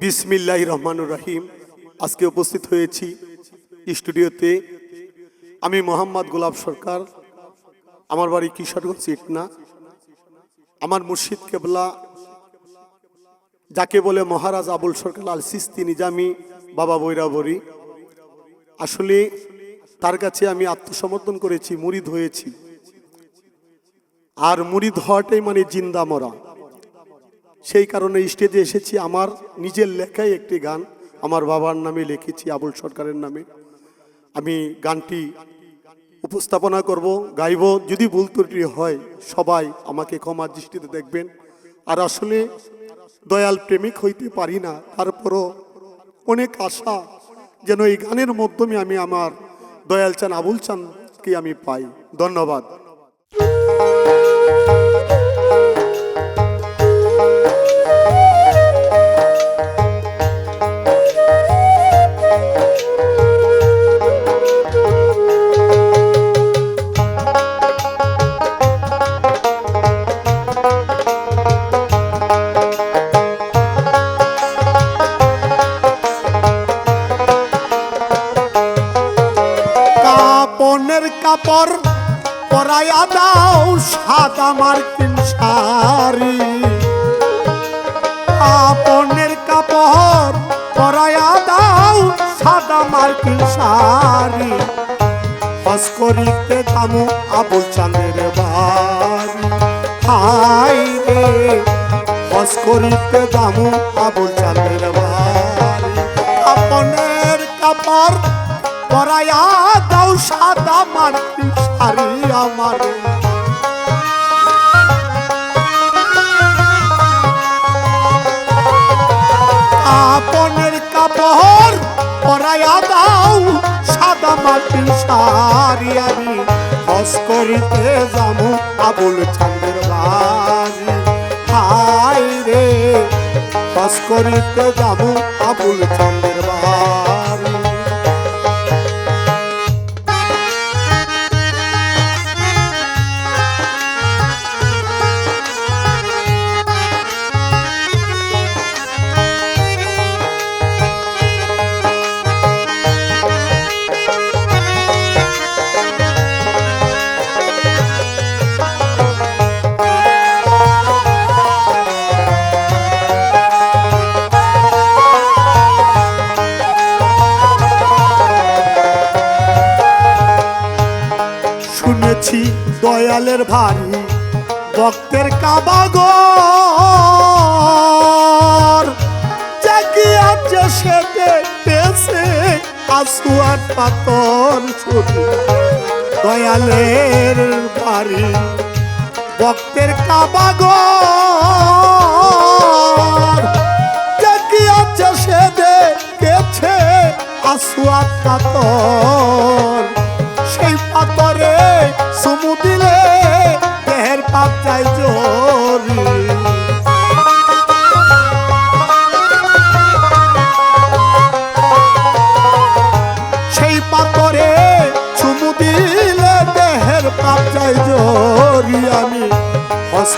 বিসমিল্লাহ রহমানুর রাহিম। আজকে উপস্থিত হয়েছি স্টুডিওতে আমি মোহাম্মদ গোলাপ সরকার, আমার বাড়ি কিশোরগঞ্জ ইটনা আমার মুর্শিদ কেবলা, যাকে বলে মহারাজ আবুল সরকার আল সিস্তি নিজামি বাবা বৈরাবরী। আসলে তার কাছে আমি আত্মসমর্পণ করেছি, মুরিদ হয়েছি। আর মুরিদ হওয়াটাই মানে জিন্দা মরা। সেই কারণে স্টেজে এসেছি। আমার নিজের লেখাই একটি গান। আমার বাবার নামে লিখেছি, আবুল সরকারের নামে। আমি গানটি উপস্থাপনা করব, গাইব। যদি ভুল ত্রুটি হয়, সবাই আমাকে ক্ষমা দৃষ্টিতে দেখবেন। আর আসলে দয়াল প্রেমিক হইতে পারি না। তারপরও অনেক আশা যেন এই গানের মাধ্যমে আমি আমার দয়াল চান, আবুল চানকে আমি পাই। ধন্যবাদ। পরাইয়া দাও সাদা মার্কিন শাড়ি কাপনের কাপড় পরাইয়া দাও সাদা মার্কিন শাড়ি হস করিতে দামু আবুল চাঁদের বাড়ি। হাই রে, হস করিতে দামু আবুল চাঁদের বাড়ি। কাপনের কাপড় পরাইয়া সাদা মার্কিন শাড়ি আমার। আপনের কাপড় পরাইয়া দাও, সাদা মাটির শাড়ি আমি। হস করিতে যামু আবুল চাঁদের বাড়ি। হাই রে, হস করিতে যামু আবুল চাঁদের শুনেছি দয়ালের ভারী, ভক্তের কাবাগর। জাগি আছে সে দেখতেছে আসুয়ার পাতর ছবি। দয়ালের ভারী, ভক্তের কাবাগর। জাগি আছে সে দেখেছে আসুয়ার পাতর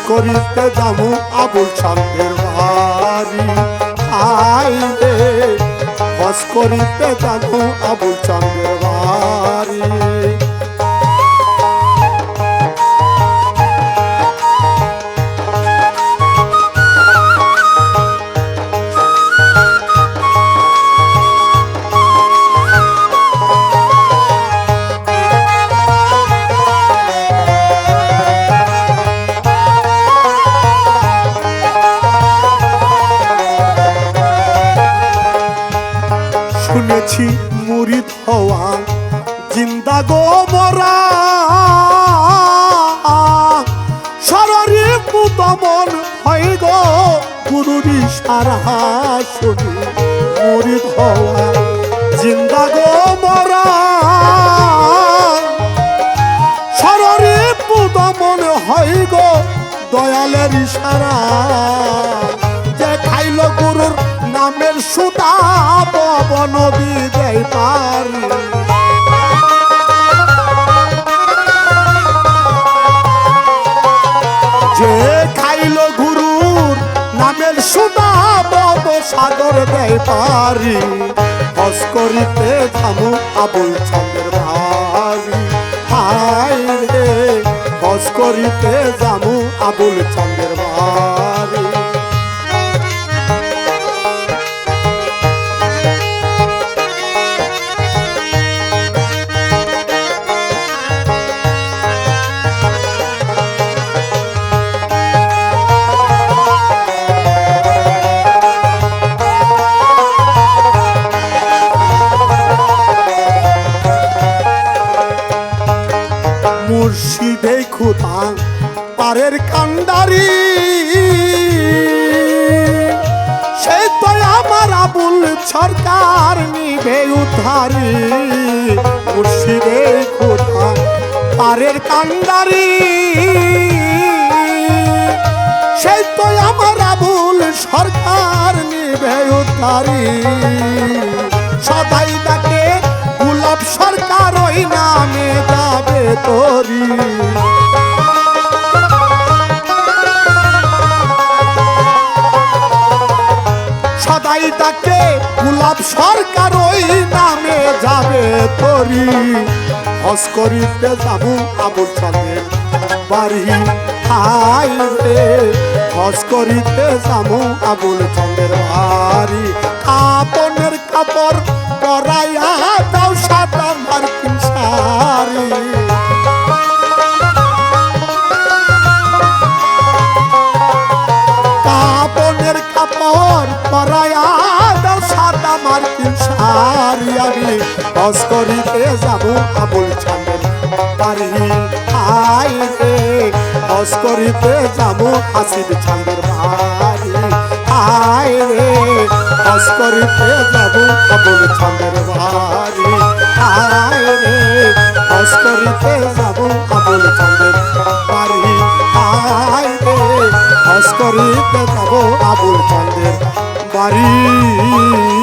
করিতে যাব আবুল চন্দ্রের বাড়ি। আই রে হস করিতে যাব আবুল চন্দ্রের বাড়ি। শুনেছি মুরিদ হওয়া। জিন্দা গো মরা। সররি পুতমন হয় গো গুরুরি সারা শুনি মুরিদ হওয়া, জিন্দা গো মরা। সররি পুতমন হয় গো দয়ালের ইশারা। যে খাইল গুরুর নামের সুতা পবন দেয় পারি। যে খাইল গুরুর নামের সুতা বদ সাগর দেয় পারি। হস করিতে যামু আবুল চাঁদের ভারি। হাই রে, হস করিতে যামু আবুল চাঁদের ভারি। মুর্শিদে খুদা, পারের কান্ডারি। সে তো আমার আবুল সরকার নিবে উদ্ধারি। মুর্শিদে খুদা, পারের কান্ডারি। সেই তো আমার আবুল সরকার নিবে উদ্ধারি। সদাই তাকে গোলাপ সরকার ওই নামে যাবে তোরি। সদাই ডাকে গোলাপ সরকার ওই নামে যাবে তোরি। হস করিতে যাব আবুল চাঁদের বাড়ি হাই রে। হস করিতে যাব আবুল চাঁদের বাড়ি কাপনের কাপড় পরাইয়া আমি বস করিতে যাব আবুল চাঁদের বাড়ি আই রে বস করিতে যাব হাসির চাঁদের বাড়ি আই রে বস করিতে যাব আবুল চাঁদের বাড়ি আই রে বস করিতে যাব আবুল চাঁদের বাড়ি আই রে হস করিতে যাব আবুল চাঁদের বাড়ি